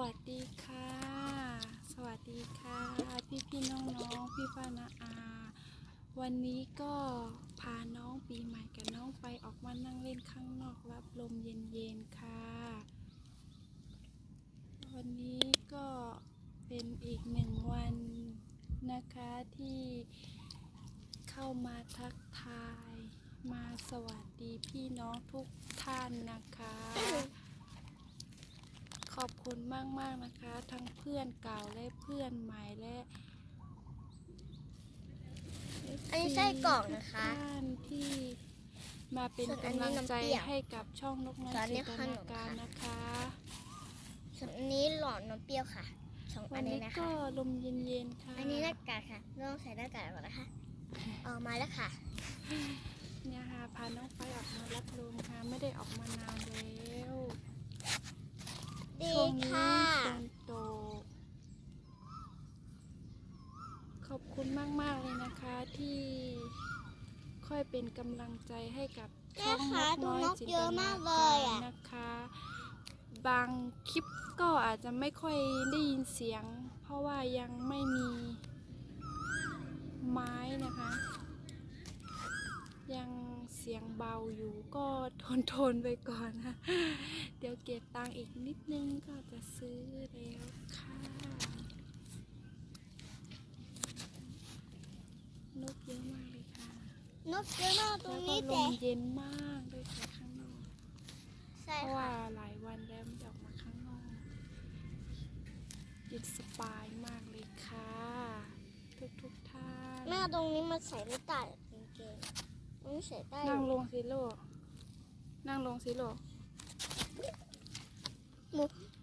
วัสดีค่ะ สวัสดีค่ะ พี่พี่น้องน้องพี่ป้านาอา วันนี้ก็พาน้องปีใหม่กับน้องไปออกมานั่งเล่นข้างนอกรับลมเย็นๆค่ะ วันนี้ก็เป็นอีกหนึ่งวันนะคะที่เข้ามาทักทาย มาสวัสดีพี่น้องทุกท่านนะคะ ขอบคุณมากมาก ๆ นะคะ ทั้งเพื่อนเก่าและเพื่อนใหม่และ อันนี้ไส้กรอกนะคะทุกท่านที่มาเป็นส่วนอันกำนี้ลังน้ำใจเปรี้ยวให้กับช่องนกน้อยส่วนอันนี้จินตขนนามการค่ะนะคะ ส่วนอันนี้หลอดนมเปรี้ยวค่ะสองวัอันนนี้นี้นะก็คะลมเย็นๆค่ะอันนี้หน้ากากค่ะน้องใส่หน้ากากก่อนนะคะออกมาแล้วค่ะ เนี่ยค่ะพาน้องไปออกมารับลมค่ะ ไม่ได้ออกมานานแล้ว ดีช่วงนี้ค่ะ ฝนตกขอบคุณมาก ๆ เลยนะคะที่ค่อยเป็นกำลังใจให้กับช่องนแม่คะกน้อยดูนกจินเยตอะนามากเลกายรอะ นะคะ บางคลิปก็อาจจะไม่ค่อยได้ยินเสียง เพราะว่ายังไม่มีไม้นะคะ ยังเสียงเบาอยู่ก็ทนทนๆไปก่อนนะ เดี๋ยวเก็บตังค์อีกนิดนึงก็จะซื้อแล้วค่ะ นกเยอะมากเลยค่ะ นกเยอะมากตรแล้งวก็นี้ลแต่มเย็นมากด้วยค่ะข้างนอกใช่เพราะว่าค่ะหลายวันแล้วไม่ได้ออกมาข้างนอกเย็นสบายมากเลยค่ะ ทุกทุกๆท่าน แม่ตรงนี้มันใส่ไม่ได้กางเกง มันไม่ใส่ได้นั่งลงสิลูกนั่งลงสิลูก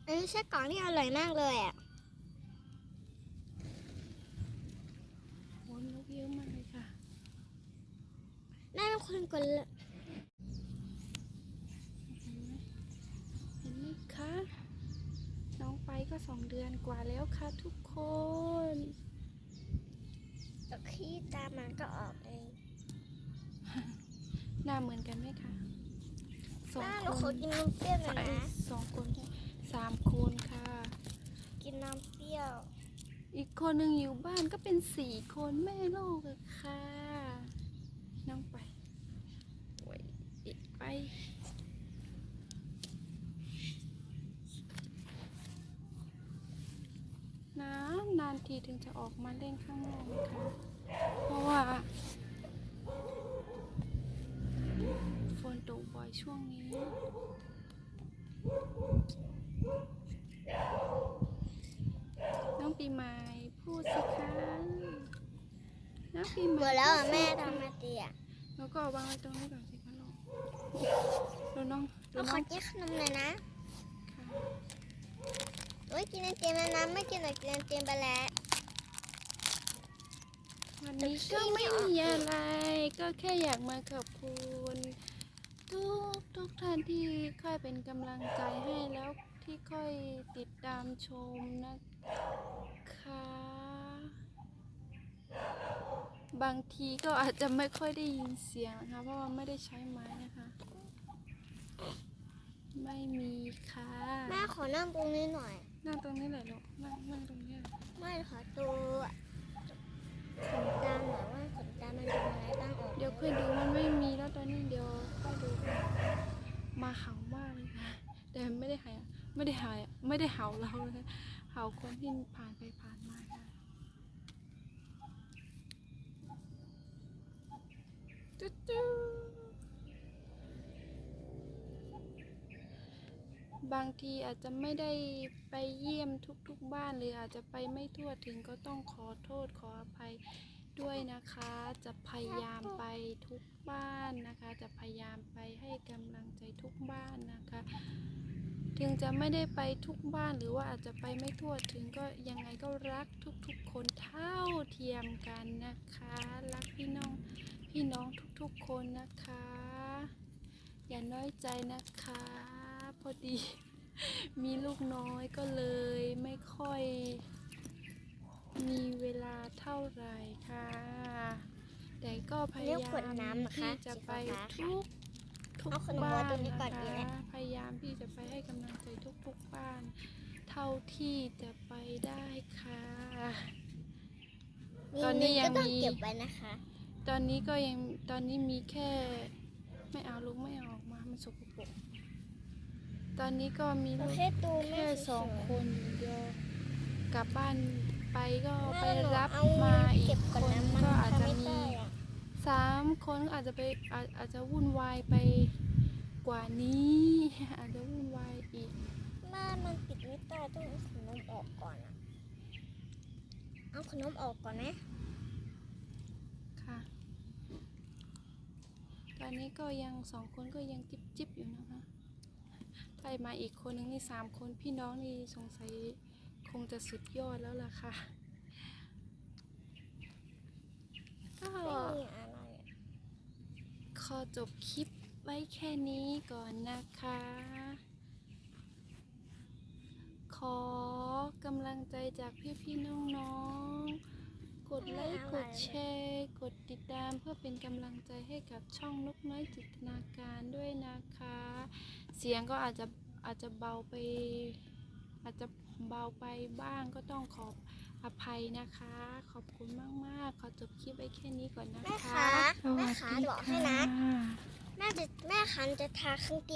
อันนี้ไส้กรอกที่อร่อยมากเลยอะโอ้ยนกเยอะมากเลยค่ะแม่เป็นคนกดเลยเห็นไหมเห็นไหมคะน้องไปก็สองเดือนกว่าแล้วค่ะทุกคนแต่ขี้ตามันก็ออกเอง หน้าเหมือนกันไหมคะสองแม่หคนูขอนกินน้ำเปรี้ยวหน่อยเอ้ยนะ สองคนใช่สามคนค่ะ กินน้ำเปรี้ยว อีกคนหนึ่งอยู่บ้านก็เป็นสี่คนแม่ลูกอะค่ะ น้องไปโอ้ยอีกไปนานนานทีถึงจะออกมาเล่นข้างนอกนะคะ เพราะว่าฝ นตกบ่อยช่วงนี้น้องปีใหม่พูดสิคะน้องปีใหหมม่ดแล้วอะพูแม่สิคะทำมาตีอะแล้วก็เอาวางไว้ตรงนี้ก่อนสิคะลูกดูน้องดูเราน้ขอองกินขนมหน่อยนะค่ะโอ้ยกินไอติมแล้วนะไม่กินหรอกกินไอติมไปแล้ว วันนี้ก็ไม่มีอะไร ก็แค่อยากมาขอบคุณทุกทุกท่านที่ค่อยเป็นกำลังใจให้แล้วที่ค่อยติดตามชมนะคะ บางทีก็อาจจะไม่ค่อยได้ยินเสียงนะคะ เพราะว่าไม่ได้ใช้ไม้นะคะ ไม่มีค่ะแม่ขอนั่งตรงนี้หน่อย นั่งตรงนี้แหละลูกนั่งนั่งตรงนี้แหละไม่ขอตัวขนตาหน่อยว่าขนตามันเป็นอะไรบ้างออกเดี๋ยวค่อยดูมันไม่มีแล้วตอนนี้เดี๋ยวค่อยดูมาเห่ามากเลยค่ะ แต่ไม่ได้เห่า ไม่ได้เห่าไม่ได้เห่าเราเลยเห่าคนที่ผ่านไปผ่านมาค่ะจุ๊จุ๊บางทีอาจจะไม่ได้ไปเยี่ยมทุกๆบ้านหรืออาจจะไปไม่ทั่วถึงก็ต้องขอโทษขออภัยด้วยนะคะ จะพยายามไปทุกบ้านนะคะ จะพยายามไปให้กำลังใจทุกบ้านนะคะ ถึงจะไม่ได้ไปทุกบ้านหรือว่าอาจจะไปไม่ทั่วถึงก็ยังไงก็รักทุกๆ คนเท่าเทียมกันนะคะ รักพี่น้องพี่น้องทุกๆ คนนะคะ อย่าน้อยใจนะคะ พอดีมีลูกน้อยก็เลยไม่ค่อยมีเวลาเท่าไหร่ค่ะ แต่ก็พยายามที่จะไปทุก ทุกบ้านนะคะพยายามที่จะไปให้กำลังใจทุกๆบ้าน เท่าที่จะไปได้ค่ะมีตอนนี้เงิยังก็ต้องมีเก็บไว้นะคะ ตอนนี้ก็ยังตอนนี้มีแค่ ไม่เอาลูกไม่เอาออกมามันสกปรกตอนนี้ก็มีเราลูกแค่ตูนแค่สองคนอยู่เดียวกลับบ้านไปก็ไปแม่หนูรับเอามาอีเก็กบคก่อนนนะมันก็อาจจะทำไม่มีได้อะ สามคนก็อาจจะไปอาจอาจจะวุ่นวายไปกว่านี้ อาจจะวุ่นวายอีกแม่มันปิดไม่ได้ต้องเอาขนมออกก่อนอะเอาขนมออกก่อนนะค่ะ ตอนนี้ก็ยังสองคนก็ยังจิบจิบอยู่นะคะถ้ามาอีกคนนึงนี่สามคนพี่น้องนี่สงสัยคงจะสุดยอดแล้วล่ะค่ะ ก็ ไม่มีอะไรอะ ขอจบคลิปไว้แค่นี้ก่อนนะคะ ขอกำลังใจจากพี่ๆน้องๆกดไลค์กดแชร์กดติดตามเพื่อเป็นกำลังใจให้กับช่องนกน้อยจิตนาการด้วยนะคะ เสียงก็อาจจะอาจจะเบาไป อาจจะเบาไปบ้างก็ต้องขอบ อภัยนะคะ ขอบคุณมากๆ ขอจบคลิปไว้แค่นี้ก่อนนะแม่คะคะสวัแม่สคะดีบอกให้นะ ค่ะ แม่จะแม่คันจะทาเครื่องเตียง